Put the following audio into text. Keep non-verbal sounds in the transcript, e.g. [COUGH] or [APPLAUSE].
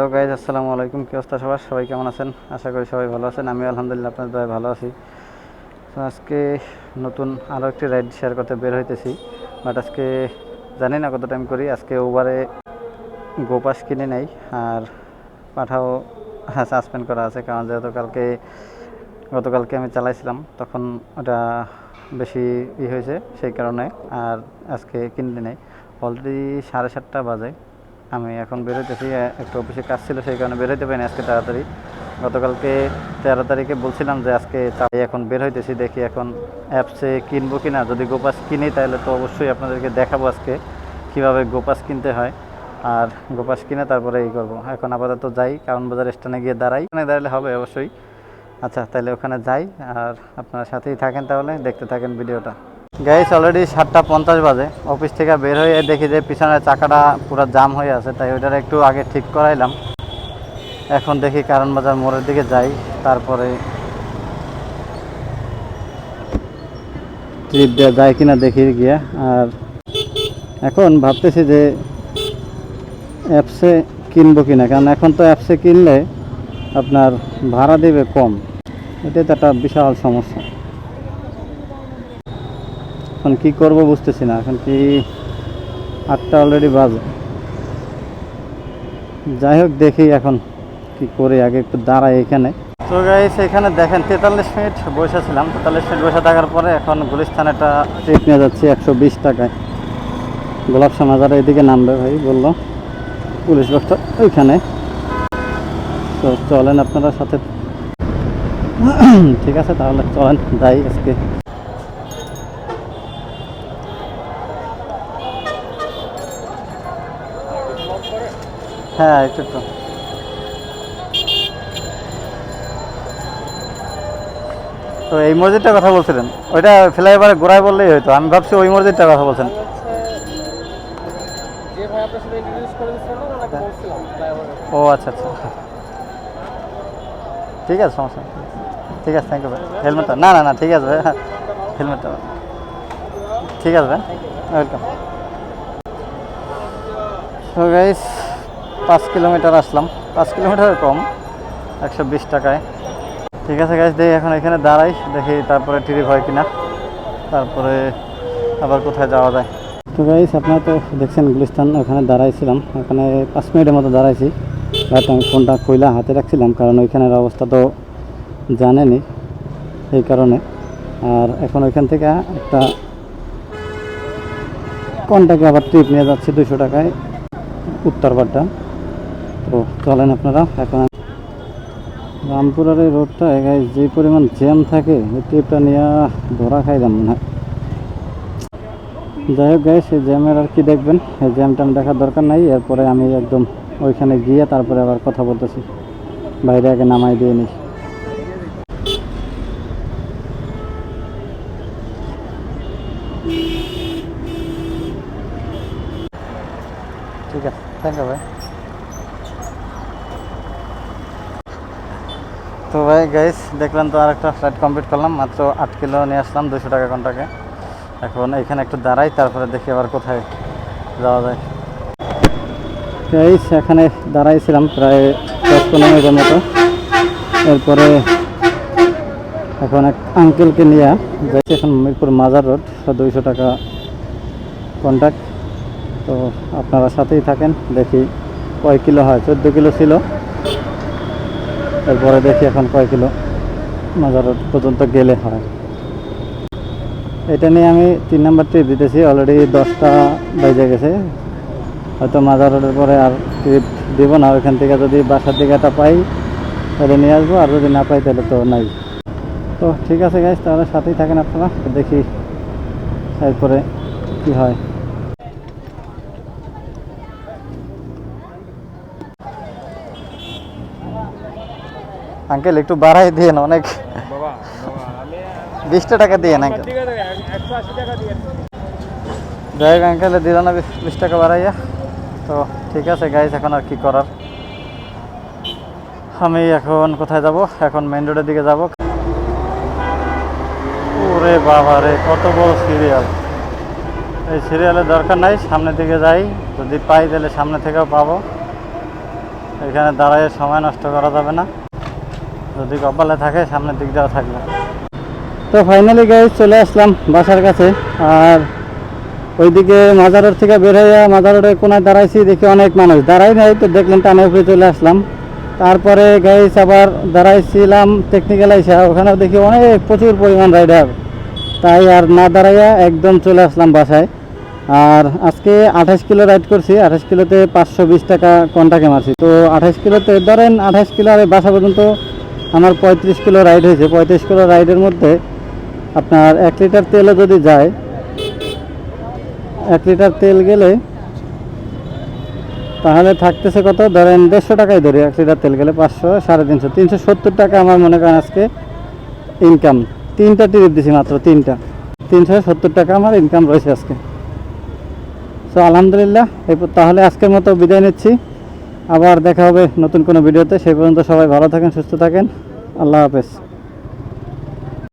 তো গাইজ, আসসালামু আলাইকুম। কি অবস্থা সবার? সবাই কেমন আছেন? আশা করি সবাই ভালো আছেন। আমি আলহামদুলিল্লাহ আপনার দয় ভালো আছি। তো আজকে নতুন আরও একটি রাইড শেয়ার করতে বের হইতেছি। বাট আজকে জানি না কত টাইম করি। আজকে ওভারে গোপাস কিনে নেই আর পাঠাও সাসপেন্ড করা আছে। কারণ যেহেতু কালকে, গতকালকে আমি চালাইছিলাম, তখন ওটা বেশি ই হয়েছে সেই কারণে। আর আজকে কিনতে নেই। অলরেডি সাড়ে সাতটা বাজে। আমি এখন বেরোতেছি একটু অফিসে কাজ ছিল, সেই কারণে বেরোতে পারিনি আজকে তাড়াতাড়ি। গতকালকে তেরো তারিখে বলছিলাম যে আজকে চাই এখন বের হইতেছি, দেখি এখন অ্যাপসে কিনবো কি না যদি গোপাস কিনি, তাহলে তো অবশ্যই আপনাদেরকে দেখাবো আজকে কীভাবে গোপাস কিনতে হয়। আর গোপাস কিনে তারপরে এই করব। এখন আপাতত যাই, কারণ বাজার স্ট্যান্ডে গিয়ে দাঁড়াই। ওখানে দাঁড়ালে হবে অবশ্যই। আচ্ছা তাহলে ওখানে যাই, আর আপনার সাথেই থাকেন তাহলে, দেখতে থাকেন ভিডিওটা। গাইস অলরেডি সাতটা পঞ্চাশ বাজে। অফিস থেকে বের হয়ে দেখি যে পিছনের চাকাটা পুরো জাম হয়ে আছে, তাই ওইটার একটু আগে ঠিক করাইলাম। এখন দেখি কারণ বাজার মোড়ের দিকে যাই, তারপরে ট্রিপ দেওয়া যায় কিনা দেখি গিয়ে। আর এখন ভাবতেছি যে অ্যাপসে কিনবো কিনা, কারণ এখন তো অ্যাপসে কিনলে আপনার ভাড়া দেবে কম। এটাই তো একটা বিশাল সমস্যা। এখন কি করব বুঝতেছি না। এখন কি আটটা অলরেডি বাজে। যাই হোক, দেখি এখন কি করে, আগে একটু দাঁড়াই এখানে। তো গাইস এখানে দেখেন, তেতাল্লিশ মিনিট বসেছিলাম তেতাল্লিশ মিনিট বসে থাকার পরে এখন গুলিস্তান একটা ট্রিপ নিয়ে যাচ্ছি একশো বিশ টাকায়। গোলাপ সমাজার এদিকে নামবে ভাই, বলল। পুলিশ বক্সটা ওইখানে। তো চলেন আপনারা সাথে। [CLEARS THROAT] ঠিক আছে, তাহলে চলেন, যাই আজকে। হ্যাঁ একটু তো। তো এই মসজিদটার কথা বলছিলেন। ওইটা ফ্লাইওভারে গোড়ায় বললেই হয়তো। আমি ভাবছি ওই মসজিদটার কথা বলছেন। ও আচ্ছা আচ্ছা। ঠিক আছে সমস্যা ঠিক আছে থ্যাংক ইউ ভাই। হেলমেটটা না না না ঠিক আছে ভাই। হেলমেটটা ঠিক আছে ভাই। ওয়েলকাম তো গাইস পাঁচ কিলোমিটার আসলাম। পাঁচ কিলোমিটার কম, একশো বিশ টাকায়। ঠিক আছে গাইস দেখি এখন এখানে দাঁড়াই, দেখি তারপরে ট্রিপ হয় কিনা। তারপরে আবার কোথায় যাওয়া যায়। তো গাইস আপনারা তো দেখছেন গুলিস্তান, ওখানে দাঁড়াইছিলাম। ওখানে পাঁচ মিনিটের মতো দাঁড়াইছি। বাট আমি ফোনটা কইলা হাতে রাখছিলাম, কারণ ওইখানের অবস্থা তো জানেনি এই কারণে। আর এখন ওইখান থেকে একটা কন্টাকে আবার ট্রিপ নিয়ে যাচ্ছি দুশো টাকায়। উত্তরপাড়টা তো চলেন আপনারা, এখন রামপুরার এই রোডটা এগায় যে পরিমাণ জ্যাম থাকে, এই ট্রিপটা নিয়ে ধরা খাই দাম হয়। যাই হোক গাই সেই জ্যামের আর কি দেখবেন, এই জ্যামটা দেখার দরকার নাই, এরপরে আমি একদম ওইখানে গিয়ে তারপরে আবার কথা বলতেছি। বাইরে আগে নামাই দিয়ে নিই। ঠিক আছে থ্যাংক ইউ ভাই। তো ভাই গাইস দেখলাম তো আরেকটা ফ্লাইট কমপ্লিট করলাম, মাত্র আট কিলো নিয়ে আসলাম দুশো টাকা ঘন্টাকে। এখন এখানে একটু দাঁড়াই, তারপরে দেখি আবার কোথায় যাওয়া যায়। গাইস এখানে দাঁড়াইছিলাম প্রায় দশ পনেরো মিনিটের মতো। এরপরে এখন এক আঙ্কেলকে নিয়ে যাইছি এখন মিরপুর মাজার রোড দুইশো টাকা কন্ট্যাক্ট তো আপনারা সাথেই থাকেন, দেখি কয় কিলো হয়, চোদ্দ কিলো ছিল। এরপরে দেখি এখন কয় কিলো মাজার পর্যন্ত গেলে হয়। এটা নিয়ে আমি তিন নাম্বার ট্রিপ দিতেছি অলরেডি দশটা বেজে গেছে। হয়তো মাজার রোডের পরে আর ট্রিপ দিব না, ওইখান থেকে যদি বাসার দিকে একটা পাই, তাহলে নিয়ে আসব, আর যদি না পাই তাহলে তো নাই। তো ঠিক আছে গাইজ তাহলে সাথেই থাকেন আপনারা, দেখি এরপরে কি হয়। আঙ্কেল একটু বাড়াই দিয়ে অনেক। বিশটা টাকা দিয়ে না আঙ্কেল যাই হোক আঙ্কেলে দিল না বিশ বিশ টাকা বাড়াইয়া। তো ঠিক আছে গাইজ এখন আর কি করার। আমি এখন কোথায় যাব? এখন মেন রোডের দিকে যাব। ওরে বাবা রে কত বড় সিরিয়াল এই সিরিয়ালের দরকার নাই সামনের দিকে যাই। যদি পাই তাহলে সামনে থেকেও পাবো। এখানে দাঁড়ায় সময় নষ্ট করা যাবে না। যদি কপালে থাকে, সামনের দিক দেওয়া থাকবে। তো ফাইনালি গাই চলে আসলাম বাসার কাছে। আর ওইদিকে মাজার রোড থেকে বের হয়ে মাজার রোডের কোনায় দাঁড়াইছি, দেখি অনেক মানুষ। দাঁড়াই নাই তো দেখলেন টানে উপরে চলে আসলাম। তারপরে গাইস আবার দাঁড়াইছিলাম টেকনিক্যাল আইসা। ওখানেও দেখি অনেক প্রচুর পরিমাণ রাইডার তাই আর না দাঁড়াইয়া একদম চলে আসলাম বাসায়। আর আজকে আঠাশ কিলো রাইড করছি। আঠাশ কিলোতে পাঁচশো বিশ টাকা কন্টাকে মারছি। তো আঠাশ কিলোতে, ধরেন আঠাশ কিলো আর বাসা পর্যন্ত আমার পঁয়ত্রিশ কিলো রাইড হয়েছে। পঁয়ত্রিশ কিলো রাইডের মধ্যে আপনার এক লিটার তেলও যদি যায়, এক লিটার তেল গেলে তাহলে থাকতেছে কত? ধরেন দেড়শো টাকাই ধরি, এক লিটার তেল গেলে পাঁচশো, সাড়ে তিনশো। তিনশো সত্তর টাকা আমার মনে করেন আজকে ইনকাম তিনটা টিকিট দিছি মাত্র, তিনটা। তিনশো সত্তর টাকা আমার ইনকাম রয়েছে আজকে। সো আলহামদুলিল্লাহ তাহলে আজকের মতো বিদায় নিচ্ছি। আবার দেখা হবে নতুন কোনো ভিডিওতে। সেই পর্যন্ত সবাই ভালো থাকেন, সুস্থ থাকেন। আল্লাহ হাফেজ।